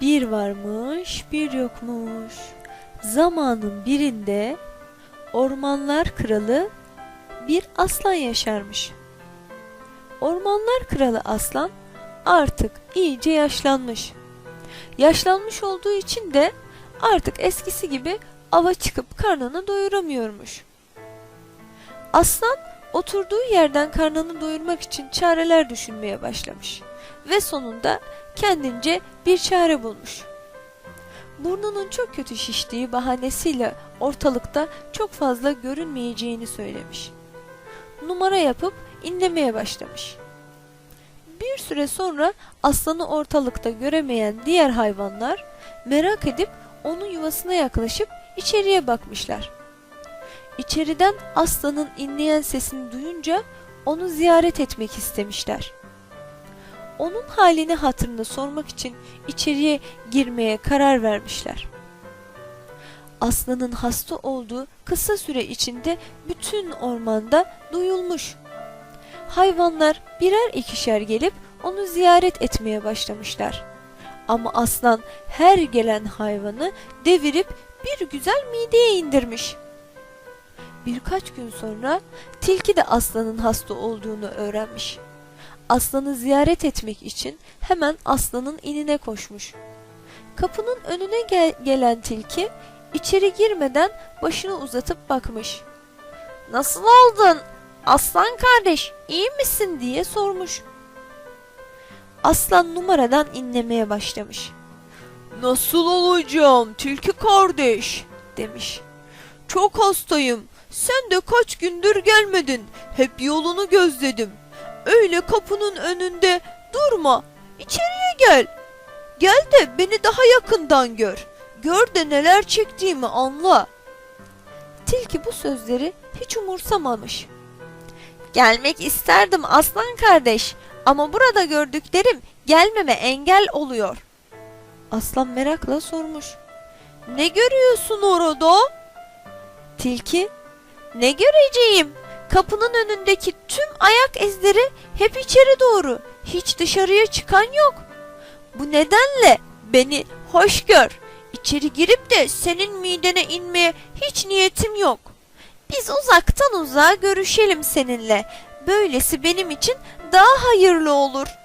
Bir varmış bir yokmuş. Zamanın birinde ormanlar kralı bir aslan yaşarmış. Ormanlar kralı aslan artık iyice yaşlanmış. Yaşlanmış olduğu için de artık eskisi gibi ava çıkıp karnını doyuramıyormuş. Aslan oturduğu yerden karnını doyurmak için çareler düşünmeye başlamış ve sonunda kendince bir çare bulmuş. Burnunun çok kötü şiştiği bahanesiyle ortalıkta çok fazla görünmeyeceğini söylemiş. Numara yapıp inlemeye başlamış. Bir süre sonra aslanı ortalıkta göremeyen diğer hayvanlar merak edip onun yuvasına yaklaşıp içeriye bakmışlar. İçeriden aslanın inleyen sesini duyunca onu ziyaret etmek istemişler. Onun halini hatırını sormak için içeriye girmeye karar vermişler. Aslanın hasta olduğu kısa süre içinde bütün ormanda duyulmuş. Hayvanlar birer ikişer gelip onu ziyaret etmeye başlamışlar. Ama aslan her gelen hayvanı devirip bir güzel mideye indirmiş. Birkaç gün sonra tilki de aslanın hasta olduğunu öğrenmiş. Aslanı ziyaret etmek için hemen aslanın inine koşmuş. Kapının önüne gel- gelen tilki içeri girmeden başını uzatıp bakmış. Nasıl oldun? Aslan kardeş, iyi misin diye sormuş. Aslan numaradan inlemeye başlamış. Nasıl olacağım tilki kardeş demiş. Çok hastayım. Sen de kaç gündür gelmedin. Hep yolunu gözledim. Öyle kapının önünde durma. İçeriye gel. Gel de beni daha yakından gör. Gör de neler çektiğimi anla. Tilki bu sözleri hiç umursamamış. Gelmek isterdim aslan kardeş ama burada gördüklerim gelmeme engel oluyor. Aslan merakla sormuş. Ne görüyorsun orada? Tilki, ne göreceğim? Kapının önündeki tüm ayak izleri hep içeri doğru. Hiç dışarıya çıkan yok. Bu nedenle beni hoş gör. İçeri girip de senin midene inmeye hiç niyetim yok. Biz uzaktan uzağa görüşelim seninle. Böylesi benim için daha hayırlı olur.''